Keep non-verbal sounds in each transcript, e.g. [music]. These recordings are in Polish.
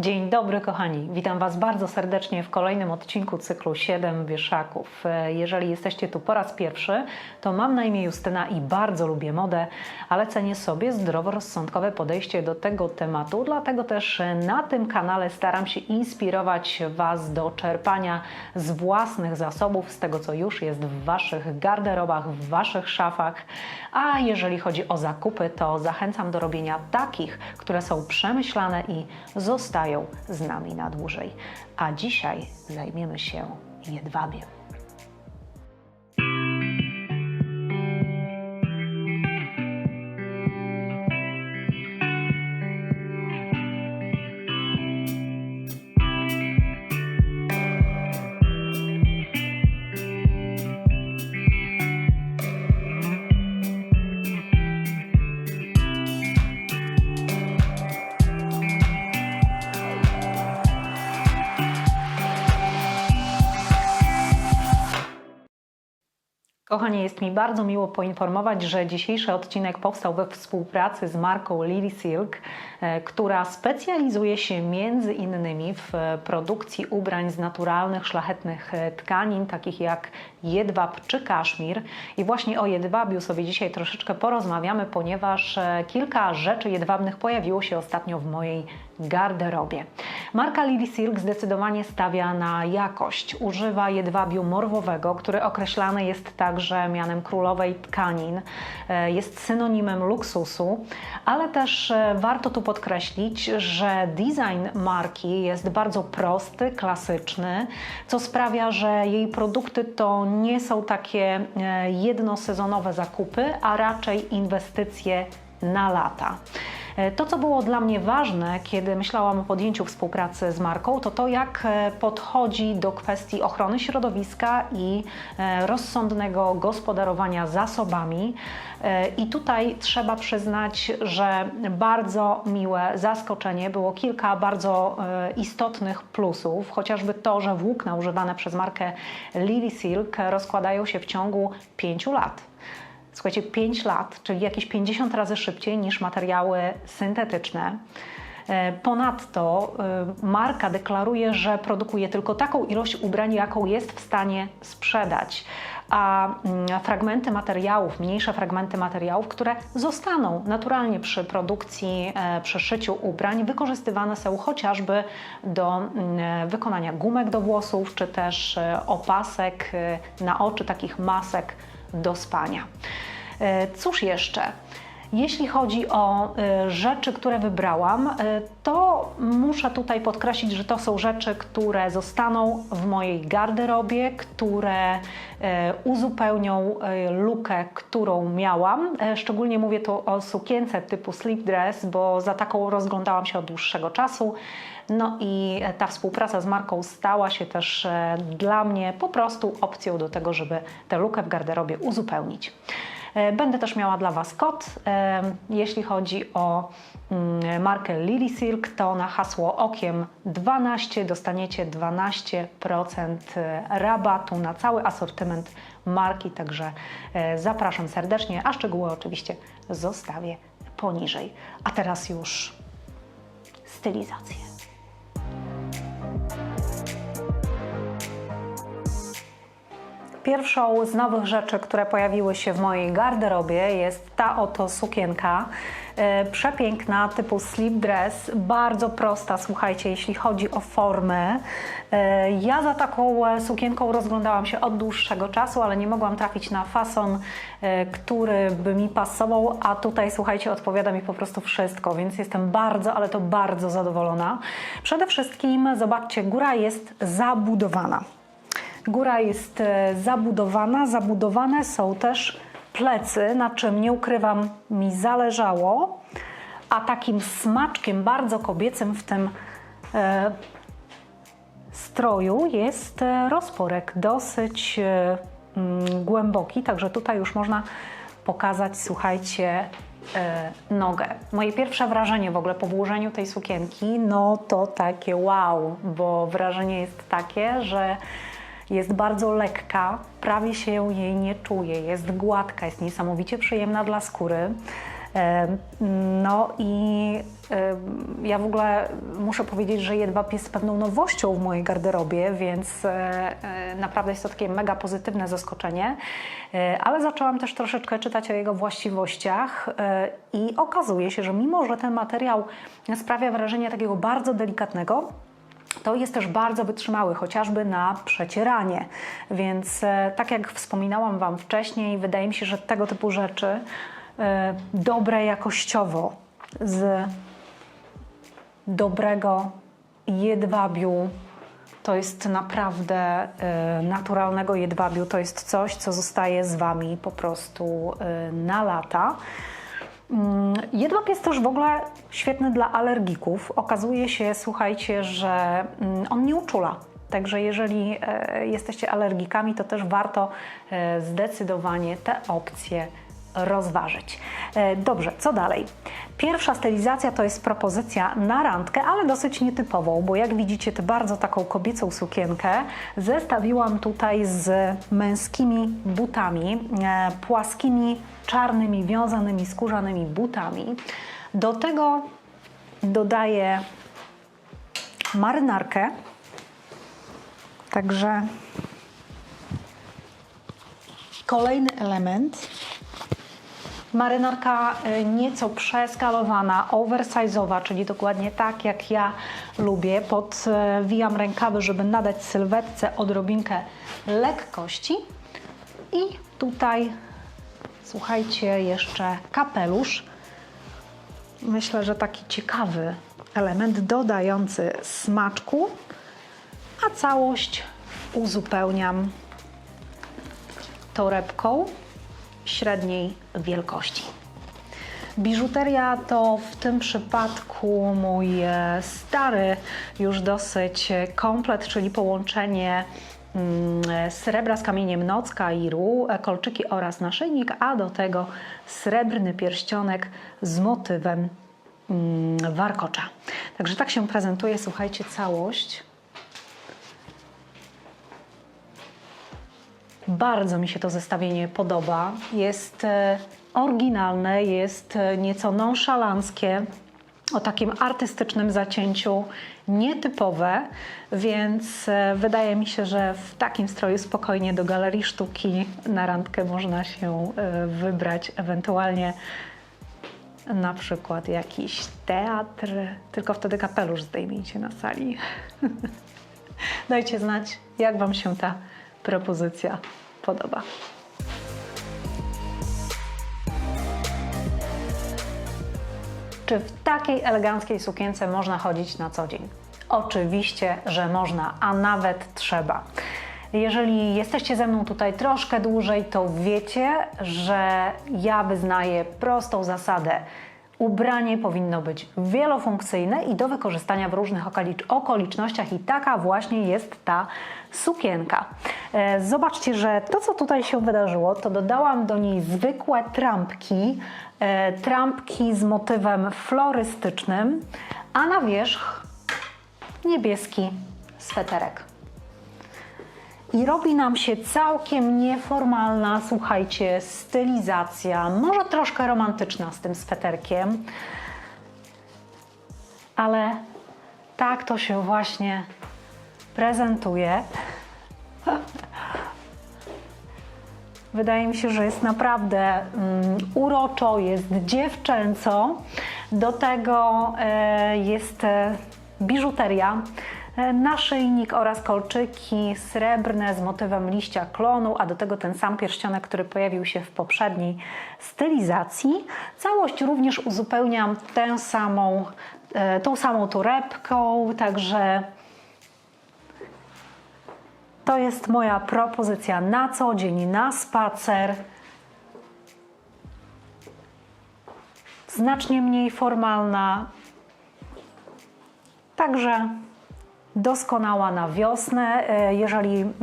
Dzień dobry, kochani. Witam Was bardzo serdecznie w kolejnym odcinku cyklu 7 Wieszaków. E, Jeżeli jesteście tu po raz pierwszy, to mam na imię Justyna i bardzo lubię modę, ale cenię sobie zdroworozsądkowe podejście do tego tematu, dlatego też e, na tym kanale staram się inspirować Was do czerpania z własnych zasobów, z tego co już jest w Waszych garderobach, w Waszych szafach. A jeżeli chodzi o zakupy, to zachęcam do robienia takich, które są przemyślane i zostają z nami na dłużej. A dzisiaj zajmiemy się jedwabiem. Kochani, jest mi bardzo miło poinformować, że dzisiejszy odcinek powstał we współpracy z marką Lily Silk, która specjalizuje się między innymi w e, produkcji ubrań z naturalnych, szlachetnych e, tkanin, takich jak jedwab czy kaszmir. I właśnie o jedwabiu sobie dzisiaj troszeczkę porozmawiamy, ponieważ e, kilka rzeczy jedwabnych pojawiło się ostatnio w mojej garderobie. Marka Lily Silk zdecydowanie stawia na jakość. Używa jedwabiu morwowego, który określany jest także mianem królowej tkanin. E, Jest synonimem luksusu, ale też e, warto tu podkreślić, że design marki jest bardzo prosty, klasyczny, co sprawia, że jej produkty to nie są takie e, jednosezonowe zakupy, a raczej inwestycje na lata. E, To, co było dla mnie ważne, kiedy myślałam o podjęciu współpracy z marką, to to, jak e, podchodzi do kwestii ochrony środowiska i e, rozsądnego gospodarowania zasobami. I tutaj trzeba przyznać, że bardzo miłe zaskoczenie było kilka bardzo istotnych plusów, chociażby to, że włókna używane przez markę Lily Silk rozkładają się w ciągu 5 lat. Słuchajcie, 5 lat, czyli jakieś 50 razy szybciej niż materiały syntetyczne. E, Ponadto y, marka deklaruje, że produkuje tylko taką ilość ubrań, jaką jest w stanie sprzedać. A mm, fragmenty materiałów, mniejsze fragmenty materiałów, które zostaną naturalnie przy produkcji, e, przy szyciu ubrań, wykorzystywane są chociażby do mm, wykonania gumek do włosów, czy też e, opasek e, na oczy, takich masek do spania. E, Cóż jeszcze? Jeśli chodzi o e, rzeczy, które wybrałam, e, to muszę tutaj podkreślić, że to są rzeczy, które zostaną w mojej garderobie, które uzupełnią lukę, którą miałam. Szczególnie mówię tu o sukience typu slip dress, bo za taką rozglądałam się od dłuższego czasu. No i ta współpraca z marką stała się też e, dla mnie po prostu opcją do tego, żeby tę lukę w garderobie uzupełnić. E, Będę też miała dla Was kod. E, Jeśli chodzi o mm, markę Lily Silk, to na hasło okiem 12 dostaniecie 12% rabatu na cały asortyment marki, także zapraszam serdecznie, a szczegóły oczywiście zostawię poniżej. A teraz już stylizację. Pierwszą z nowych rzeczy, które pojawiły się w mojej garderobie jest ta oto sukienka. E, Przepiękna, typu slip dress, bardzo prosta, słuchajcie, jeśli chodzi o formę. E, Ja za taką e, sukienką rozglądałam się od dłuższego czasu, ale nie mogłam trafić na fason, który by mi pasował, a tutaj, słuchajcie, odpowiada mi po prostu wszystko, więc jestem bardzo, ale to bardzo zadowolona. Przede wszystkim, zobaczcie, góra jest zabudowana. Góra jest e, zabudowana, zabudowane są też plecy, na czym nie ukrywam, mi zależało, a takim smaczkiem bardzo kobiecym w tym e, stroju jest e, rozporek, dosyć e, mm, głęboki, także tutaj już można pokazać, słuchajcie, e, nogę. Moje pierwsze wrażenie w ogóle po włożeniu tej sukienki, no to takie wow, bo wrażenie jest takie, że jest bardzo lekka, prawie się jej nie czuje, jest gładka, jest niesamowicie przyjemna dla skóry. No i ja w ogóle muszę powiedzieć, że jedwab jest pewną nowością w mojej garderobie, więc e, e, naprawdę jest to takie mega pozytywne zaskoczenie. E, Ale zaczęłam też troszeczkę czytać o jego właściwościach i okazuje się, że mimo, że ten materiał sprawia wrażenie takiego bardzo delikatnego, to jest też bardzo wytrzymały, chociażby na przecieranie. Więc e, tak jak wspominałam Wam wcześniej, wydaje mi się, że tego typu rzeczy e, dobre jakościowo z dobrego jedwabiu to jest naprawdę e, naturalnego jedwabiu. To jest coś, co zostaje z Wami po prostu na lata. Mm, Jedwab jest też w ogóle świetny dla alergików. Okazuje się, słuchajcie, że mm, on nie uczula. Także jeżeli e, jesteście alergikami, to też warto e, zdecydowanie te opcje rozważyć. E, Dobrze, co dalej? Pierwsza stylizacja to jest propozycja na randkę, ale dosyć nietypową, bo jak widzicie, tę bardzo taką kobiecą sukienkę zestawiłam tutaj z męskimi butami, e, płaskimi, czarnymi, wiązanymi, skórzanymi butami. Do tego dodaję marynarkę, także kolejny element. Marynarka y, nieco przeskalowana, oversize'owa, czyli dokładnie tak jak ja lubię. Podwijam rękawy, żeby nadać sylwetce odrobinkę lekkości. I tutaj, słuchajcie, jeszcze kapelusz. Myślę, że taki ciekawy element dodający smaczku, a całość uzupełniam torebką średniej wielkości. Biżuteria to w tym przypadku mój e, stary już dosyć komplet, czyli połączenie mm, e, srebra z kamieniem nocka i ru, e, kolczyki oraz naszyjnik, a do tego srebrny pierścionek z motywem mm, warkocza. Także tak się prezentuje, słuchajcie, całość. Bardzo mi się to zestawienie podoba. Jest e, oryginalne, jest e, nieco nonszalanckie, o takim artystycznym zacięciu, nietypowe, więc e, wydaje mi się, że w takim stroju spokojnie do galerii sztuki na randkę można się wybrać, ewentualnie na przykład jakiś teatr, tylko wtedy kapelusz zdejmijcie na sali. [laughs] Dajcie znać, jak Wam się ta propozycja podoba. Czy w takiej eleganckiej sukience można chodzić na co dzień? Oczywiście, że można, a nawet trzeba. Jeżeli jesteście ze mną tutaj troszkę dłużej, to wiecie, że ja wyznaję prostą zasadę. Ubranie powinno być wielofunkcyjne i do wykorzystania w różnych okolicz- okolicznościach, i taka właśnie jest ta sukienka. E, Zobaczcie, że to, co tutaj się wydarzyło, to dodałam do niej zwykłe trampki, e, trampki z motywem florystycznym, a na wierzch niebieski sweterek. I robi nam się całkiem nieformalna, słuchajcie, stylizacja, może troszkę romantyczna z tym sweterkiem, ale tak to się właśnie prezentuje. [laughs] Wydaje mi się, że jest naprawdę mm, uroczo, jest dziewczęco. Do tego e, jest e, biżuteria, naszyjnik oraz kolczyki srebrne z motywem liścia klonu, a do tego ten sam pierścionek, który pojawił się w poprzedniej stylizacji. Całość również uzupełniam tę samą, e, tą samą torebką, także to jest moja propozycja na co dzień, na spacer. Znacznie mniej formalna. Także doskonała na wiosnę. E, Jeżeli mm,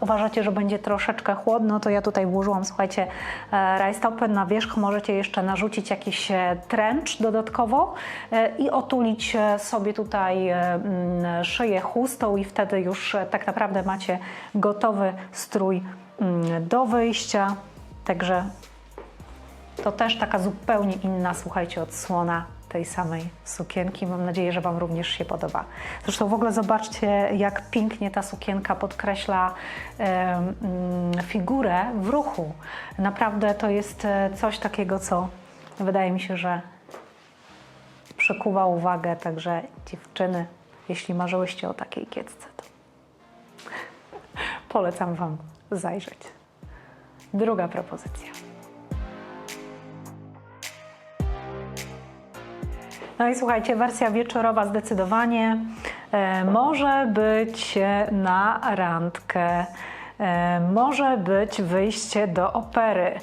uważacie, że będzie troszeczkę chłodno, to ja tutaj włożyłam, słuchajcie, e, rajstopy na wierzch. Możecie jeszcze narzucić jakiś e, trench dodatkowo i otulić sobie tutaj mm, szyję chustą i wtedy już tak naprawdę macie gotowy strój mm, do wyjścia. Także To też taka zupełnie inna, słuchajcie, odsłona tej samej sukienki. Mam nadzieję, że Wam również się podoba. Zresztą w ogóle zobaczcie, jak pięknie ta sukienka podkreśla mm, figurę w ruchu. Naprawdę to jest e, coś takiego, co wydaje mi się, że przykuwa uwagę. Także dziewczyny, jeśli marzyłyście o takiej kiecce, to [laughs] polecam Wam zajrzeć. Druga propozycja. No i słuchajcie, wersja wieczorowa zdecydowanie e, może być na randkę, e, może być wyjście do opery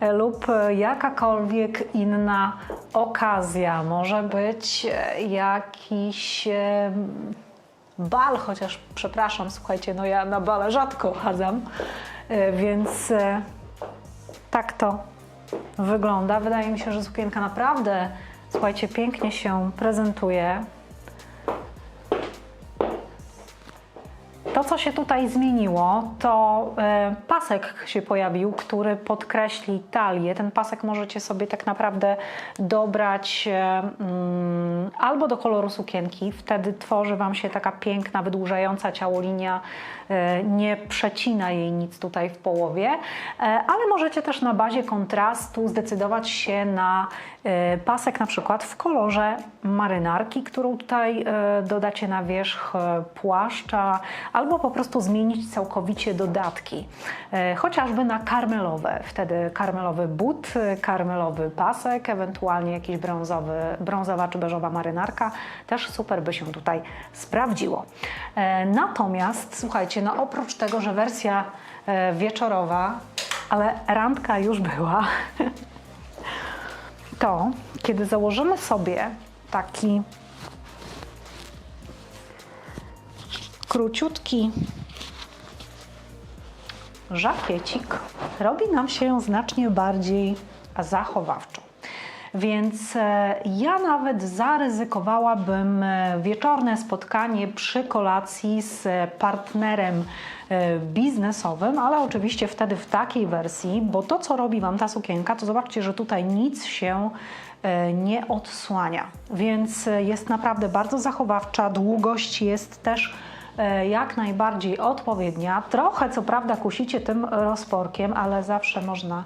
e, lub jakakolwiek inna okazja. Może być jakiś bal, chociaż przepraszam, słuchajcie, no ja na bale rzadko chadzam, więc tak to wygląda. Wydaje mi się, że sukienka naprawdę, słuchajcie, pięknie się prezentuje. To, co się tutaj zmieniło, to e, pasek się pojawił, który podkreśli talię. Ten pasek możecie sobie tak naprawdę dobrać e, mm, albo do koloru sukienki, wtedy tworzy Wam się taka piękna, wydłużająca ciało linia, e, nie przecina jej nic tutaj w połowie, ale możecie też na bazie kontrastu zdecydować się na pasek na przykład w kolorze marynarki, którą tutaj dodacie na wierzch płaszcza, albo po prostu zmienić całkowicie dodatki, e, chociażby na karmelowe. Wtedy karmelowy but, e, karmelowy pasek, ewentualnie jakiś brązowy, brązowa czy beżowa marynarka, też super by się tutaj sprawdziło. E, Natomiast słuchajcie, no oprócz tego, że wersja wieczorowa, ale randka już była, [laughs] to kiedy założymy sobie taki króciutki żakiecik, robi nam się znacznie bardziej zachowawczo. Więc e, ja nawet zaryzykowałabym e, wieczorne spotkanie przy kolacji z partnerem e, biznesowym, ale oczywiście wtedy w takiej wersji, bo to, co robi Wam ta sukienka, to zobaczcie, że tutaj nic się nie odsłania, więc jest naprawdę bardzo zachowawcza. Długość jest też jak najbardziej odpowiednia. Trochę, co prawda, kusicie tym rozporkiem, ale zawsze można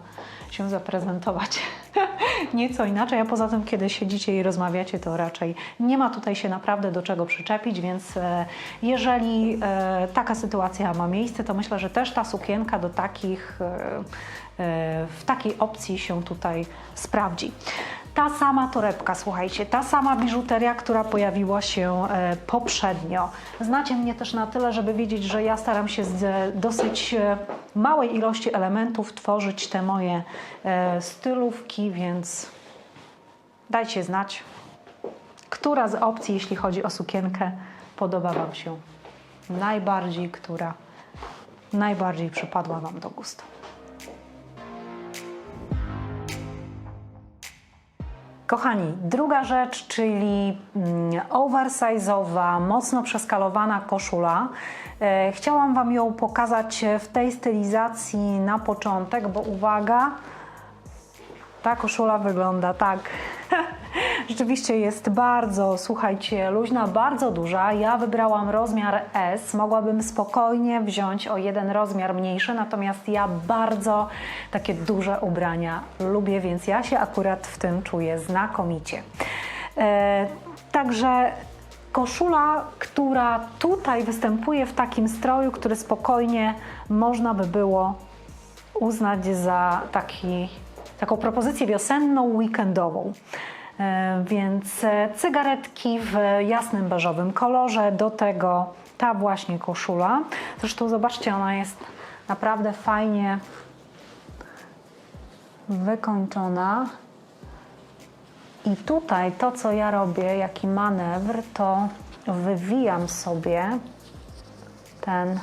się zaprezentować [laughs] nieco inaczej. A poza tym, kiedy siedzicie i rozmawiacie, to raczej nie ma tutaj się naprawdę do czego przyczepić, więc e, jeżeli e, taka sytuacja ma miejsce, to myślę, że też ta sukienka do takich, e, w takiej opcji się tutaj sprawdzi. Ta sama torebka, słuchajcie, ta sama biżuteria, która pojawiła się poprzednio. Znacie mnie też na tyle, żeby wiedzieć, że ja staram się z dosyć małej ilości elementów tworzyć te moje stylówki, więc dajcie znać, która z opcji, jeśli chodzi o sukienkę, podoba Wam się najbardziej, która najbardziej przypadła Wam do gustu. Kochani, druga rzecz, czyli mm, oversize'owa, mocno przeskalowana koszula. E, chciałam Wam ją pokazać w tej stylizacji na początek, bo uwaga, ta koszula wygląda tak. [laughs] Rzeczywiście jest bardzo, słuchajcie, luźna, bardzo duża. Ja wybrałam rozmiar S. Mogłabym spokojnie wziąć o jeden rozmiar mniejszy, natomiast ja bardzo takie duże ubrania lubię, więc ja się akurat w tym czuję znakomicie. E, także koszula, która tutaj występuje w takim stroju, który spokojnie można by było uznać za taki, taką propozycję wiosenną, weekendową. E, Więc e, cygaretki w jasnym beżowym kolorze, do tego ta właśnie koszula. Zresztą zobaczcie, ona jest naprawdę fajnie wykończona. I tutaj to, co ja robię, jaki manewr, to wywijam sobie ten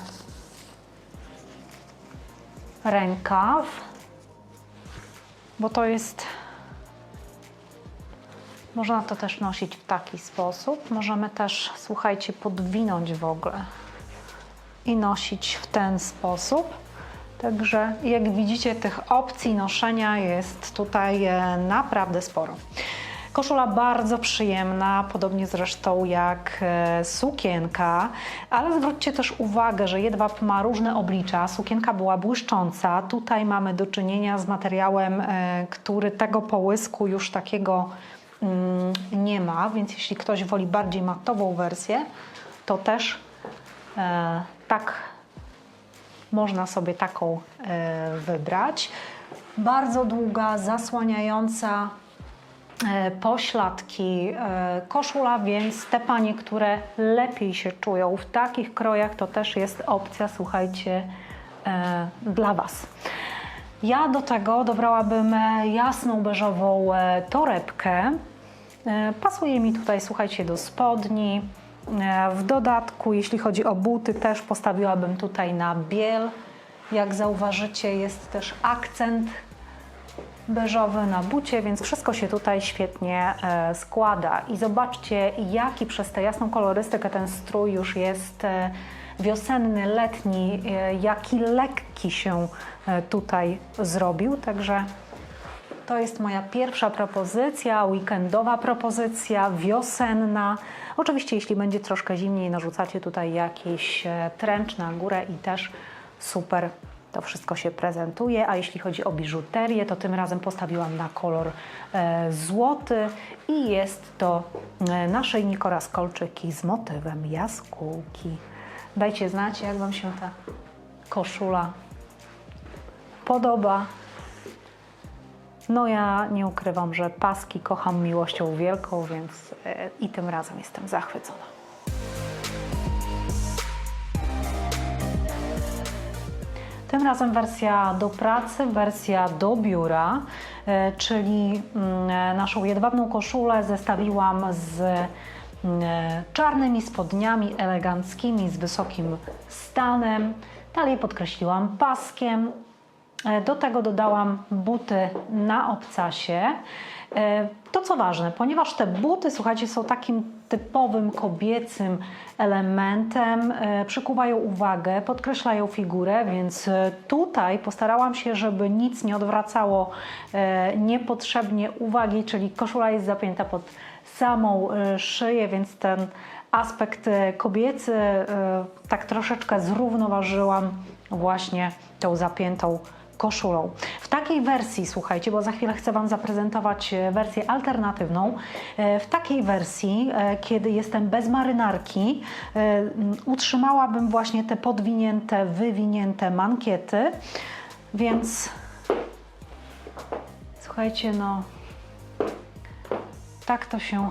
rękaw, bo to jest. Można to też nosić w taki sposób. Możemy też, słuchajcie, podwinąć w ogóle i nosić w ten sposób. Także jak widzicie, tych opcji noszenia jest tutaj e, naprawdę sporo. Koszula bardzo przyjemna, podobnie zresztą jak e, sukienka, ale zwróćcie też uwagę, że jedwab ma różne oblicza. Sukienka była błyszcząca, tutaj mamy do czynienia z materiałem, e, który tego połysku już takiego nie ma, więc jeśli ktoś woli bardziej matową wersję, to też e, tak można sobie taką e, wybrać. Bardzo długa, zasłaniająca e, pośladki koszula, więc te panie, które lepiej się czują w takich krojach, to też jest opcja, słuchajcie, dla Was. Ja do tego dobrałabym jasną beżową torebkę. E, Pasuje mi tutaj, słuchajcie, do spodni. E, W dodatku, jeśli chodzi o buty, też postawiłabym tutaj na biel. Jak zauważycie, jest też akcent beżowy na bucie, więc wszystko się tutaj świetnie e, składa. I zobaczcie, jaki przez tę jasną kolorystykę ten strój już jest wiosenny, letni, jaki lekki się tutaj zrobił. Także to jest moja pierwsza propozycja, weekendowa propozycja, wiosenna. Oczywiście, jeśli będzie troszkę zimniej, narzucacie tutaj jakiś e, trench na górę i też super to wszystko się prezentuje. A jeśli chodzi o biżuterię, to tym razem postawiłam na kolor e, złoty i jest to e, naszyjnik kolczyki z motywem jaskółki. Dajcie znać, jak Wam się ta koszula podoba. No ja nie ukrywam, że paski kocham miłością wielką, więc e, i tym razem jestem zachwycona. Tym razem wersja do pracy, wersja do biura, e, czyli mm, e, naszą jedwabną koszulę zestawiłam z mm, czarnymi spodniami eleganckimi, z wysokim stanem. Dalej podkreśliłam paskiem, Do tego dodałam buty na obcasie. E, To co ważne, ponieważ te buty, słuchajcie, są takim typowym kobiecym elementem, e, przykuwają uwagę, podkreślają figurę, więc e, tutaj postarałam się, żeby nic nie odwracało e, niepotrzebnie uwagi, czyli koszula jest zapięta pod samą e, szyję, więc ten aspekt e, kobiecy e, tak troszeczkę zrównoważyłam właśnie tą zapiętą koszulą. W takiej wersji, słuchajcie, bo za chwilę chcę Wam zaprezentować e, wersję alternatywną. E, W takiej wersji, e, kiedy jestem bez marynarki, utrzymałabym właśnie te podwinięte, wywinięte mankiety, więc słuchajcie, no tak to się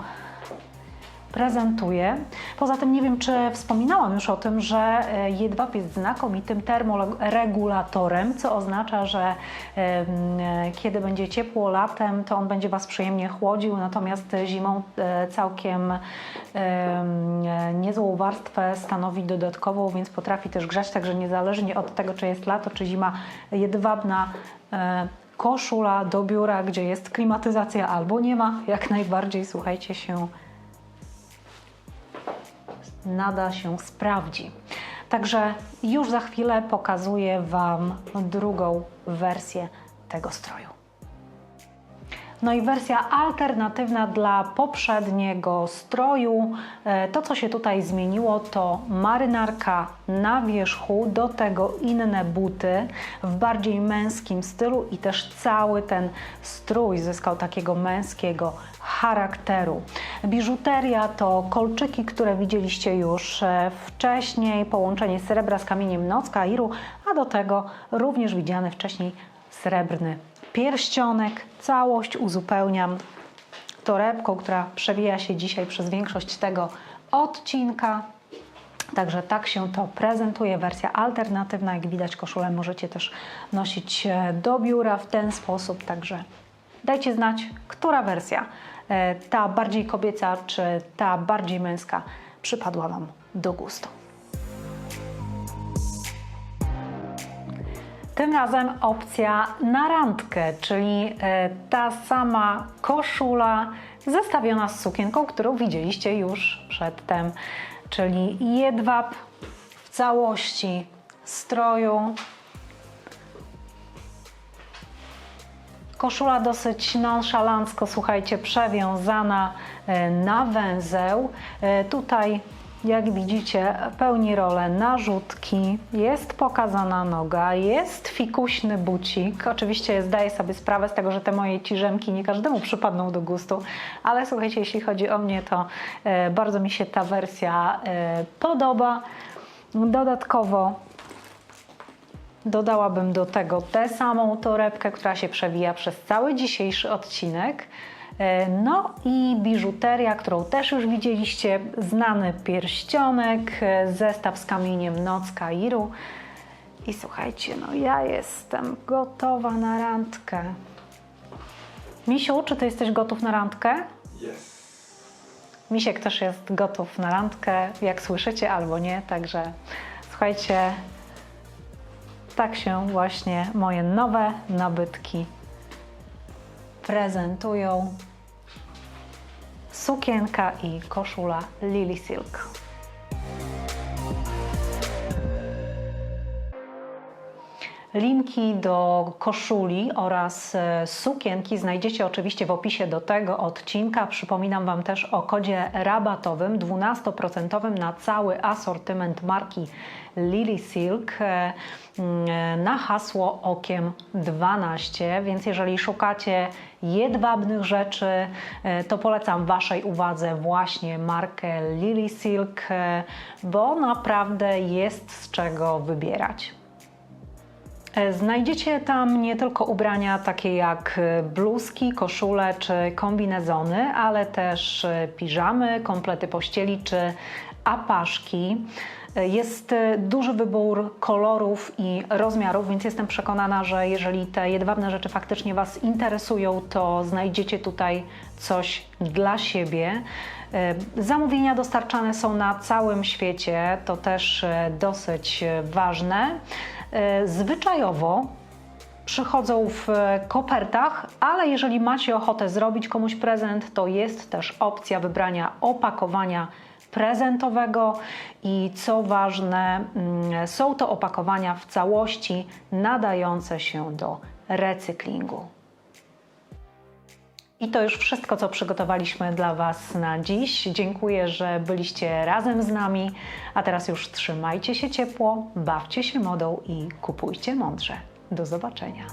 prezentuje. Poza tym nie wiem, czy wspominałam już o tym, że e, jedwab jest znakomitym termoregulatorem, co oznacza, że e, kiedy będzie ciepło latem, to on będzie Was przyjemnie chłodził, natomiast zimą e, całkiem em, niezłą warstwę stanowi dodatkową, więc potrafi też grzać, także niezależnie od tego, czy jest lato, czy zima, jedwabna koszula do biura, gdzie jest klimatyzacja albo nie ma, jak najbardziej, słuchajcie się, nada się sprawdzi. Także już za chwilę pokazuję Wam drugą wersję tego stroju. No i wersja alternatywna dla poprzedniego stroju. E, To, co się tutaj zmieniło, to marynarka na wierzchu, do tego inne buty w bardziej męskim stylu i też cały ten strój zyskał takiego męskiego charakteru. Biżuteria to kolczyki, które widzieliście już e, wcześniej, połączenie srebra z kamieniem nocka, iru, a do tego również widziany wcześniej srebrny pierścionek. Całość uzupełniam torebką, która przewija się dzisiaj przez większość tego odcinka. Także tak się to prezentuje. Wersja alternatywna, jak widać, koszulę możecie też nosić e, do biura w ten sposób. Także dajcie znać, która wersja, e, ta bardziej kobieca czy ta bardziej męska, przypadła Wam do gustu. Tym razem opcja na randkę, czyli e, ta sama koszula zestawiona z sukienką, którą widzieliście już przedtem, czyli jedwab w całości stroju. Koszula dosyć nonszalancko, słuchajcie, przewiązana e, na węzeł. E, tutaj jak widzicie, pełni rolę narzutki. Jest pokazana noga, jest fikuśny bucik. Oczywiście zdaję sobie sprawę z tego, że te moje ciżemki nie każdemu przypadną do gustu, ale słuchajcie, jeśli chodzi o mnie, to e, bardzo mi się ta wersja e, podoba. Dodatkowo Dodałabym do tego tę samą torebkę, która się przewija przez cały dzisiejszy odcinek. E, No i biżuteria, którą też już widzieliście, znany pierścionek, e, zestaw z kamieniem Noc Kairu. I słuchajcie, no ja jestem gotowa na randkę. Misiu, czy ty jesteś gotów na randkę? Yes. Misiek też jest gotów na randkę, jak słyszycie, albo nie, także słuchajcie, tak się właśnie moje nowe nabytki prezentują. Sukienka i koszula Lily Silk. Linki do koszuli oraz e, sukienki znajdziecie oczywiście w opisie do tego odcinka. Przypominam Wam też o kodzie rabatowym 12% na cały asortyment marki Lily Silk e, mm, na hasło okiem 12. Więc jeżeli szukacie jedwabnych rzeczy, e, to polecam Waszej uwadze właśnie markę Lily Silk, e, bo naprawdę jest z czego wybierać. Znajdziecie tam nie tylko ubrania takie jak bluzki, koszule czy kombinezony, ale też piżamy, komplety pościeli czy apaszki. Jest e, duży wybór kolorów i rozmiarów, więc jestem przekonana, że jeżeli te jedwabne rzeczy faktycznie Was interesują, to znajdziecie tutaj coś dla siebie. E, Zamówienia dostarczane są na całym świecie, to też e, dosyć ważne. Zwyczajowo przychodzą w kopertach, ale jeżeli macie ochotę zrobić komuś prezent, to jest też opcja wybrania opakowania prezentowego i co ważne, mm, są to opakowania w całości nadające się do recyklingu. I to już wszystko, co przygotowaliśmy dla Was na dziś. Dziękuję, że byliście razem z nami. A teraz już trzymajcie się ciepło, bawcie się modą i kupujcie mądrze. Do zobaczenia.